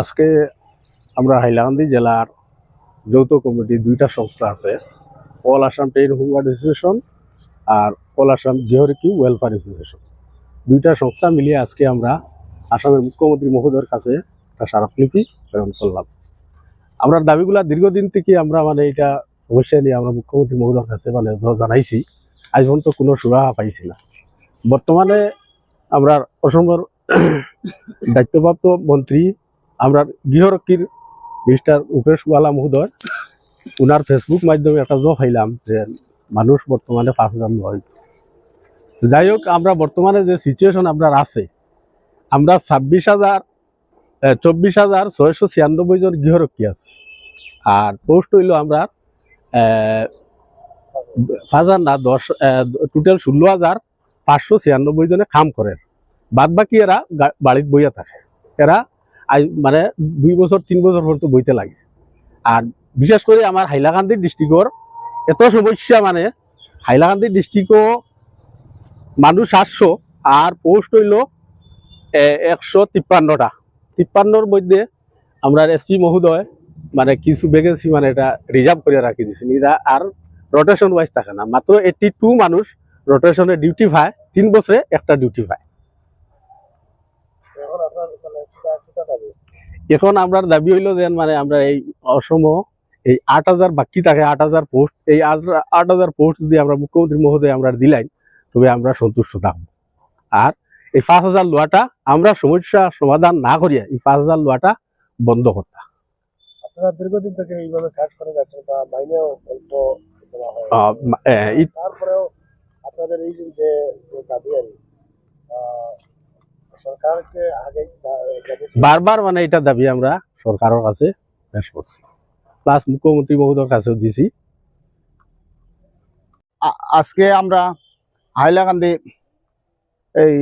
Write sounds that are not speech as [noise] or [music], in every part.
আজকে আমরা জেলার যৌথ কমিটি দুইটা সংস্থা আছে। All Assam train home guard association আর অল আসাম গৃহরক্ষী ওয়েলফেয়ার অ্যাসোসিয়েশন। দুইটা সংস্থা মিলিয়ে আজকে আমরা আসামের মুখ্যমন্ত্রী মহোদয়ের কাছে একটা স্মারকলিপি প্রেরণ করলাম। আমরা দাবিগুলা দীর্ঘদিন থেকে আমরা মানে এটা সমস্যা নিয়ে আমরা মুখ্যমন্ত্রী মহোদয়ের কাছে মানে জানাইছি। আজ পর্যন্ত কোনো সুরাহা পাইছি না। বর্তমানে আমরা অসমের [coughs] দায়িত্বপ্রাপ্ত মন্ত্রী আমরা গৃহরক্ষীর মিস্টার উপেশ গোয়ালা মহোদয় ওনার ফেসবুক মাধ্যমে একটা জব পাইলাম যে মানুষ বর্তমানে পাঁচ হাজার নয় যাই হোক, আমরা বর্তমানে যে সিচুয়েশন আপনার আছে, আমরা ছাব্বিশ হাজার চব্বিশ হাজার ছয়শো ছিয়ানব্বই জন গৃহরক্ষী আছে। আর পোস্ট হইল আমরা পাঁচ হাজার না, দশ টোটাল ষোলো হাজার পাঁচশো ছিয়ানব্বই জনে কাম করে বাদ বাকি এরা বাড়িতে বইয়া থাকে। এরা মানে দুই বছর, তিন বছর পর্যন্ত বইতে লাগে। আর বিশেষ করে আমার হাইলাকান্দি ডিস্ট্রিক্টর এত সমস্যা মানে হাইলাকান্দি ডিস্ট্রিক্টও মানুষ সাতশো আর পোস্ট হইল একশো তিপ্পান্নটা। তিপ্পান্নর মধ্যে আমরা এসপি মহোদয় মানে কিছু ভ্যাকেন্সি মানে এটা রিজার্ভ করে রাখি দিয়েছেন এরা আর রোটেশন ওয়াইজ থাকে না। মাত্র এইটটি টু মানুষ রোটেশনে ডিউটি পায়, তিন বছরে একটা ডিউটি পায় এখন আপনার মানে কিটা কিটা দাবি এখন আমরা দাবি হইল যে মানে আমরা এই অসম এই আট হাজার বাকি থাকে আট হাজার পোস্ট এই আট- হাজার পোস্ট যদি আমরা মুখ্যমন্ত্রী মহোদয় আমরা দিলাই তবে আমরা সন্তুষ্ট থাকব। আর এই পাঁচ হাজার লোয়াটা আমরা সমস্যা সমাধান না করিয়া এই পাঁচ হাজার লোয়াটা বন্ধ করতাম আপনারা দীর্ঘদিন থেকে এইভাবে কাজ করে যাচ্ছেন বা মাইনেও অল্প দেওয়া আহ, মা- আহ, এই- তারপরেও আপনাদের এই যে যে যে দাবি আর আহ, সরকারকে আগে বারবার মানে এটা দাবি আমরা সরকারের কাছে পেশ করছি। প্লাস মুখ্যমন্ত্রী মহোদয়ের কাছেও দিছি। আজকে আমরা হাইলাকান্দি এই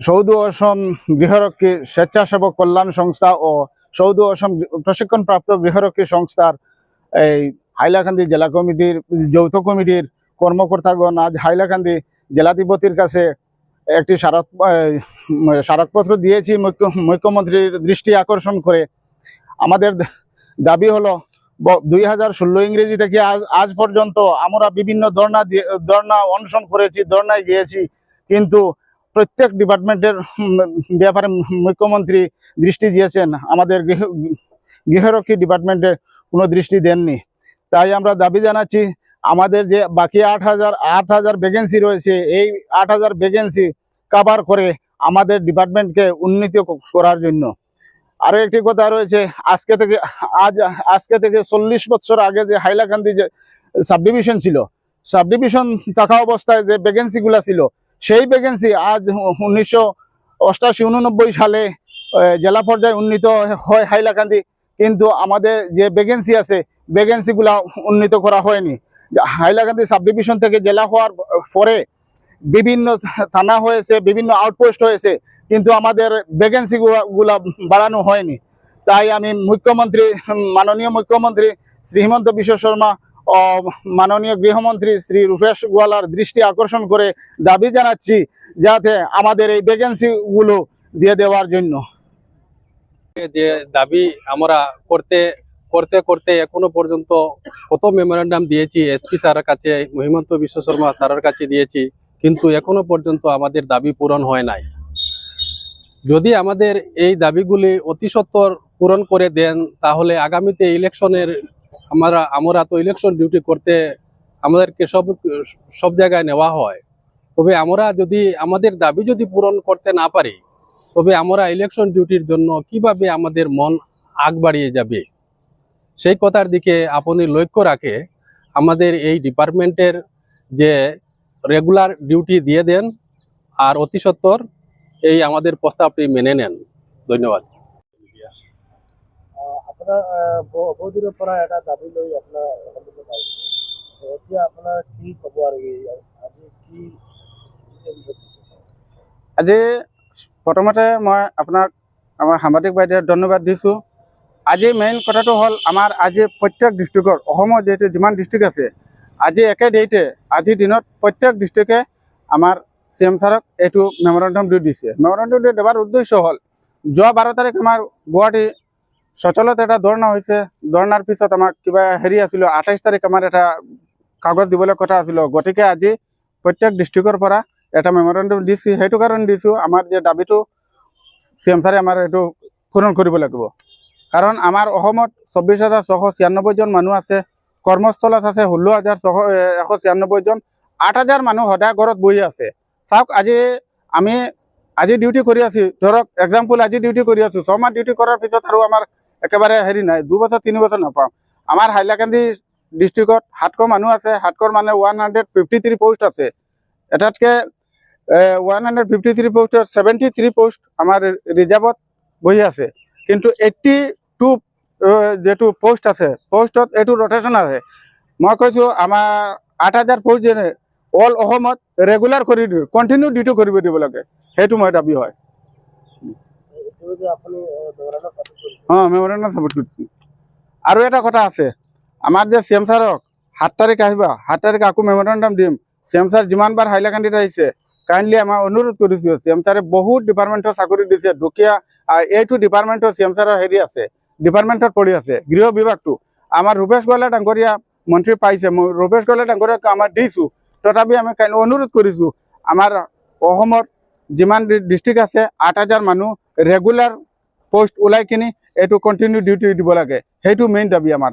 সৌদি অসম গৃহরক্ষী স্বেচ্ছাসেবক কল্যাণ সংস্থা ও সৌদি অসম প্রশিক্ষণপ্রাপ্ত গৃহরক্ষী সংস্থার এই হাইলাকান্দি জেলা কমিটির যৌথ কমিটির কর্মকর্তাগণ আজ হাইলাকান্দি জেলাধিপতির কাছে একটি স্মারক স্মারকপত্র দিয়েছি মুখ্য, মুখ্যমন্ত্রীর দৃষ্টি আকর্ষণ করে। আমাদের দাবি হলো দুই হাজার ষোলো ইংরেজি থেকে আজ আজ পর্যন্ত আমরা বিভিন্ন ধর্ণা দিয়ে, ধর্ণা অনশন করেছি, ধর্ণায় গিয়েছি। কিন্তু প্রত্যেক ডিপার্টমেন্টের ব্যাপারে মুখ্যমন্ত্রী দৃষ্টি দিয়েছেন। আমাদের গৃহ, গৃহরক্ষী ডিপার্টমেন্টে কোনো দৃষ্টি দেননি। তাই আমরা দাবি জানাচ্ছি আমাদের যে বাকি আট হাজার আট হাজার ভ্যাকেন্সি রয়েছে, এই আট হাজার ভ্যাকেন্সি কাভার করে আমাদের ডিপার্টমেন্টকে উন্নীত করার জন্য। আরও একটি কথা রয়েছে, আজকে থেকে, আজ, আজকে থেকে চল্লিশ বছর আগে যে হাইলাকান্দি যে সাব ডিভিশন ছিল সাব ডিভিশন থাকা অবস্থায় যে ভ্যাকেন্সিগুলো ছিল, সেই ভ্যাকেন্সি আজ উনিশশো অষ্টাশি, উননব্বই সালে জেলা পর্যায়ে উন্নীত হয় হাইলাকান্দি। কিন্তু আমাদের যে ভ্যাকেন্সি আছে ভ্যাকেন্সিগুলা উন্নীত করা হয়নি। হাইলাকান্দি সাব ডিভিশন থেকে জেলা হওয়ার পরে বিভিন্ন থানা হয়েছে, বিভিন্ন আউটপোস্ট হয়েছে, কিন্তু আমাদের ভ্যাকেন্সি গুলা বাড়ানো হয়নি। তাই আমি মুখ্যমন্ত্রী, মাননীয় মুখ্যমন্ত্রী শ্রী হিমন্ত বিশ্ব শর্মা ও মাননীয় গৃহমন্ত্রী শ্রী রূপেশ গোয়ালার দৃষ্টি আকর্ষণ করে দাবি জানাচ্ছি যাতে আমাদের এই ভ্যাকেন্সি গুলো দিয়ে দেওয়ার জন্য। যে দাবি আমরা করতে করতে করতে এখনও পর্যন্ত কত মেমোরেন্ডাম দিয়েছি এসপি স্যারের কাছে, হিমন্ত বিশ্ব শর্মা স্যারের কাছে দিয়েছি, কিন্তু এখনও পর্যন্ত আমাদের দাবি পূরণ হয় নাই। যদি আমাদের এই দাবিগুলি অতি সত্বর পূরণ করে দেন, তাহলে আগামীতে ইলেকশনের আমরা আমরা তো ইলেকশন ডিউটি করতে আমাদেরকে সব সব জায়গায় নেওয়া হয়। তবে আমরা যদি, আমাদের দাবি যদি পূরণ করতে না পারি, তবে আমরা ইলেকশন ডিউটির জন্য কীভাবে আমাদের মন আগ বাড়িয়ে যাবে? সেই কথার দিকে আপনি লক্ষ্য রাখে আমাদের এই ডিপার্টমেন্টের যে রেগুলার ডিউটি দিয়ে দেন আর অতি সত্বর এই আমাদের প্রস্তাবটি মেনে নেন। ধন্যবাদ। পৰা এটা দাবি লৈ আপোনাৰ এতিয়া আপোনাৰ কি ক'ব আৰু আজি কি? আজি প্ৰথমতে মই আপোনাক আমাৰ সাংবাদিক বাইদেউক ধন্যবাদ দিছোঁ। আজি মেইন কথাটো হ'ল আমাৰ আজি প্ৰত্যেক ডিষ্ট্ৰিক্টৰ অসমৰ যিহেতু যিমান ডিষ্ট্ৰিক্ট আছে, আজি একে ডেইটে আজিৰ দিনত প্ৰত্যেক ডিষ্ট্ৰিক্টে আমাৰ চি এম ছাৰক এইটো মেমৰেণ্ডাম দি দিছে। মেমৰেণ্ডাম দি দেৱাৰ উদ্দেশ্য হ'ল, যোৱা বাৰ তাৰিখ আমাৰ গুৱাহাটী সচলত এটা ধৰ্ণা হৈছে। ধৰ্ণাৰ পিছত আমাক কিবা হেৰি আছিলোঁ, আঠাইছ তাৰিখ আমাৰ এটা কাগজ দিবলৈ কথা আছিলোঁ। গতিকে আজি প্ৰত্যেক ডিষ্ট্ৰিক্টৰ পৰা এটা মেমৰেণ্ডাম দিছোঁ। সেইটো কাৰণে দিছোঁ, আমাৰ যে দাবীটো চি এম ছাৰে আমাৰ এইটো পূৰণ কৰিব লাগিব। কাৰণ আমাৰ অসমত চৌব্বিছ হাজাৰ ছশ ছিয়ান্নব্বৈজন মানুহ আছে, কৰ্মস্থলত আছে, ষোল্ল হাজাৰ ছশ এশ ছিয়ান্নব্বৈজন আঠ হাজাৰ মানুহ সদায় ঘৰত বহি আছে। চাওক, আজি আমি আজি ডিউটি কৰি আছোঁ, ধৰক এক্সাম্পল আজি ডিউটি কৰি আছোঁ ছমাহ ডিউটি কৰাৰ পিছত আৰু আমাৰ একেবাৰে হেৰি নাই, দুবছৰ তিনি বছৰ নাপাওঁ। আমাৰ হাইলাকান্দি ডিষ্ট্ৰিক্টত সাতশ মানুহ আছে, সাতশৰ মানে one hundred fifty three post আছে। এটাতকৈ ওৱান হাণ্ড্ৰেড ফিফটি থ্ৰী পোষ্টত ছেভেণ্টি থ্ৰী পোষ্ট আমাৰ ৰিজাৰ্ভত বহি আছে। কিন্তু এইট্টি টু যিটো পোষ্ট আছে পোষ্টত এইটো ৰটেশ্যন আছে। মই কৈছোঁ, আমাৰ আঠ হাজাৰ পোষ্ট যেনে অল অসমত ৰেগুলাৰ কৰি দিওঁ কণ্টিনিউ ডিউটি কৰিব দিব লাগে। সেইটো মই দাবি হয়। অঁ মেমৰেণ্ডাম চাবমিট কৰিছোঁ আৰু এটা কথা আছে, আমাৰ যে চি এম সাত তাৰিখ আহিবা, সাত তাৰিখ আকৌ মেমৰেণ্ডাম দিম। চি এম ছাৰ যিমানবাৰ হাইলাকান্দিত আহিছে কাইণ্ডলি আমাৰ অনুৰোধ কৰিছোঁ। চি বহুত ডিপাৰ্টমেণ্টৰ চাকৰি দিছে, দুখীয়া এইটো ডিপাৰ্টমেণ্টৰ চি এম ছাৰৰ হেৰি আছে। ডিপাৰ্টমেণ্টত পৰি আছে, গৃহ বিভাগটো। আমাৰ ৰূপেশ গোৱালা ডাঙৰীয়া মন্ত্ৰী পাইছে ৰূপেশ গোৱালা ডাঙৰীয়াক আমাৰ দিছোঁ। তথাপি আমি কাইলৈ অনুৰোধ কৰিছোঁ, আমাৰ অসমত যিমান ডিষ্ট্ৰিক্ট আছে, আঠ হাজাৰ মানুহ ৰেগুলাৰ পোষ্ট ওলাই কিনি এইটো কণ্টিনিউ ডিউটি দিব লাগে। সেইটো মেইন দাবি আমাৰ